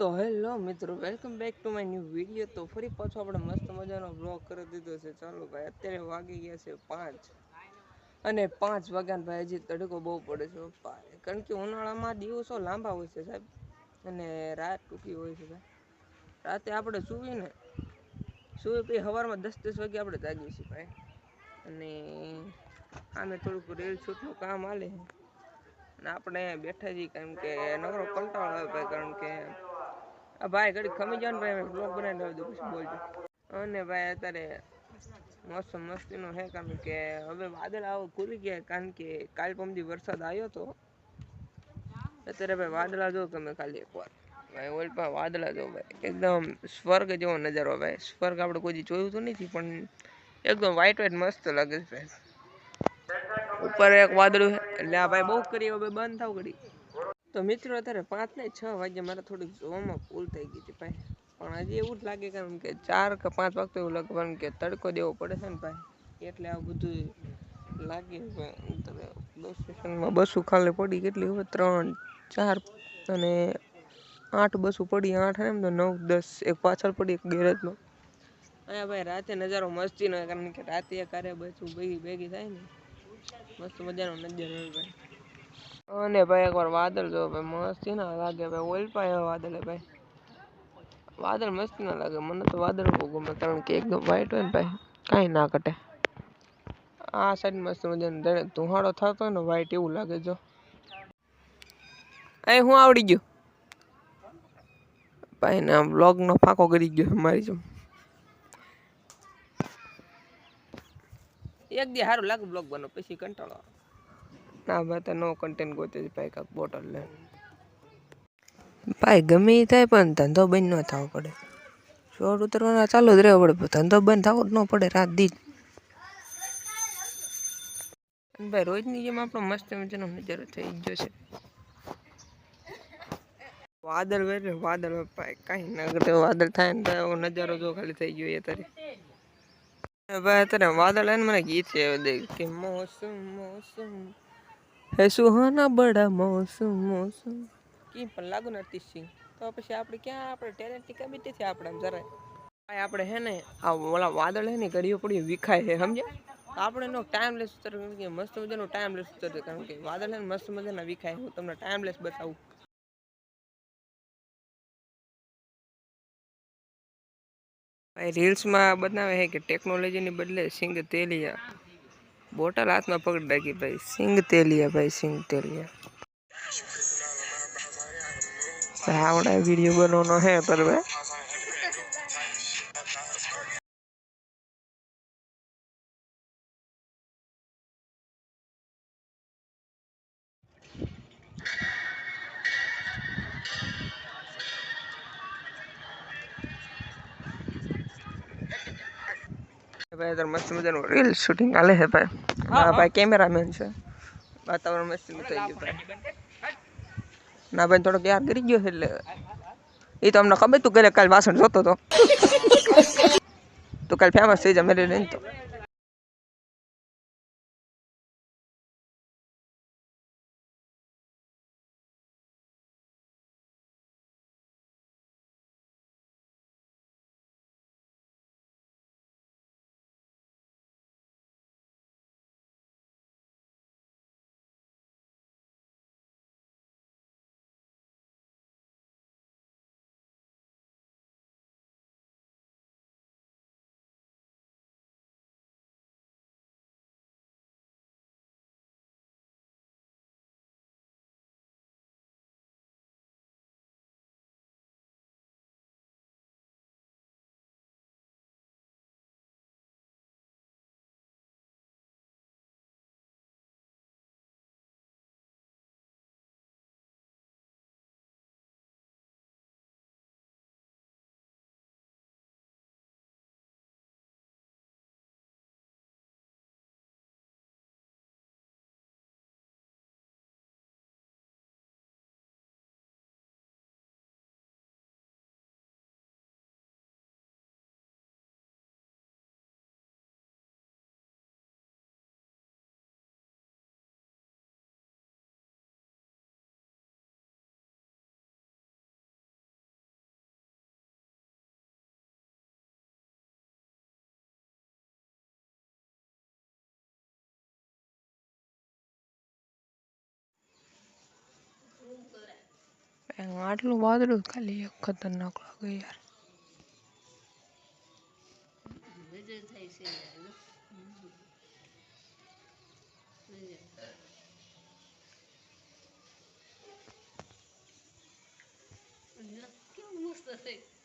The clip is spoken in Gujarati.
તો હેલો મિત્રો, welcome back to my new video. તો ફરી પાછો આપણે મસ્ત મજાનો બ્લોગ કરી દીધો છે. ચાલો ભાઈ, અત્યારે વાગી ગયા છે પાંચ. અને પાંચ વાગ્યા ભાઈ હજી તડકો બહુ પડે છે કારણ કે ઉનાળામાં દિવસો લાંબા હોય છે સાહેબ. અને રાત ટૂંકી હોય છે ભાઈ. રાતે આપણે સૂવીને સૂવી પછી સવારમાં દસ દસ વાગે આપણે જાગીએ છીએ ભાઈ. અને આમે થોડુંક રેલ છૂટનું કામ હાલે અને આપણે બેઠા છીએ કારણ કે નવરો કંટાળો આવે ભાઈ, કારણ કે ભાઈ ઘડી ખમી જાવ ને ભાઈ બ્લોગ બનાવી દઉં પછી બોલજો અને ભાઈ અત્યારે મોસમ મસ્તીનો છે કારણ કે હવે વાદળ આવો ખુલી ગયા કારણ કે કાલ પમદી વરસાદ આવ્યો તો. અત્યારે ભાઈ વાદળા જો તમે ખાલી એકવાર ભાઈ ઓલ પણ વાદળા જો ભાઈ એકદમ સ્વર્ગ જેવો નજારો ભાઈ. સ્વર્ગ આપણે કોઈ જોયું તો નથી, પણ એકદમ વ્હાઈટ વ્હાઈટ મસ્ત લાગે છે ભાઈ. ઉપર એક વાદળું એટલે આ ભાઈ બહુ કરી, હવે બંધ થાવ ઘડી તો મિત્રો, અત્યારે પાંચ ને છ વાગે મારે થોડીક જોવામાં ભૂલ થઈ ગઈ હતી ભાઈ. પણ આજે એવું જ લાગે કારણ કે ચાર કે પાંચ વાગતો એવું લાગે, કારણ કે તડકો દેવો પડે છે ને ભાઈ. એટલે આ બધું લાગે તમે બસ સ્ટેશનમાં બસો ખાલી પડી કેટલી હવે ત્રણ, ચાર અને આઠ બસો પડી, આઠ એમ તો નવ, દસ, એક પાછળ પડી એક ગેરેજમાં. અહીંયા ભાઈ રાતે નજારો મસ્તી ન કારણ કે રાતે કારે બસું ભેગી ભેગી થાય ને. મસ્ત મજાનો નજારો હોય ભાઈ. અને ભાઈ એકવાર વાદળ જો ભાઈ, મસ્તી ના લાગે ભાઈ ઓઇલ પાય વાદળ ભાઈ. વાદળ મસ્તી ના લાગે, મને તો વાદળ બહુ ગમે, કારણ કે એકદમ વ્હાઈટ હોય ને ભાઈ, કાંઈ ના કટે આ સાઈડ મસ્ત મજાનો ધુહાડો થતો હોય ને વ્હાઈટ એવું લાગે જો. અહીં હું આવડી ગયું? ભાઈ ને આમ બ્લોગનો ફાંકો કરી ગયો મારી જેમ. એક દી સારું લાગે બ્લોગ બનો પછી કંટાળો. ના ભાઈ તો નો કન્ટેન્ટ ગોતે ભાઈ કાંક બોટલ લે. ભાઈ ગમે એ થાય પણ ધંધો બંધ ન થવો પડે. શોર્ટ ઉતરવાના ચાલુ જ રહેવો પડે ધંધો બંધ થવો જ ન પડે રાત દી ભાઈ રોજની જેમ આપણો મસ્ત મજાનો નજારો થઈ ગયો છે. વાદળ વેરે વાદળ ભાઈ કાંઈ ના ઘટે વાદળ થાય ને તો નજારો જો ખાલી થઈ ગયો એ તારે ભાઈ અત્યારે વાદળ આવીને મને ગીત છે કે મોસમ મોસમ. હે સુહાના બડા મોસમ મોસમ. કી પણ લાગુ નથી સિંગ તો પછી આપણે ક્યાં, આપણે ટેલેન્ટની કમી તેથી આપણે જરાય. ભાઈ આપણે હે ને, આ ઓલા વાદળ હે ને ઘડીઓ પડી વિખાય છે, સમજ્યા? તો આપણે એનો ટાઈમલેસ ઉતર કે મસ્ત મજાનો ટાઈમલેસ ઉતર કારણ કે વાદળ હે ને, મસ્ત મજાના વિખાય. હું તમને ટાઈમલેસ બતાવું. રીલ્સમાં બનાવે છે કે ટેકનોલોજીની બદલે સિંગ તેલિયા. બોટલ હાથમાં પકડી રાખી ભાઈ. સિંગ તેલિયા ભાઈ, સિંગ તેલિયા. આવડા વીડિયો બનાવવાનો હે પર ભાઈ. ભાઈ અત્યારે મસ્ત મજાનું રીલ શૂટિંગ હાલે છે ભાઈ. હા ભાઈ કેમેરામેન છે. વાતાવરણ મસ્ત થઈ ગયું ભાઈ. ના ભાઈ થોડોક યાદ કરી ગયો છે એટલે. એ તો અમને ખબર તું ઘરે કાલ વાસણ જોતો તો. તું કાલ ફેમસ થઈ જા મેરે નહીં તો. કાંઈ આટલું વાદળું ખાલી એક ખતરનાક લાગે યાર. કેવું મસ્ત થાય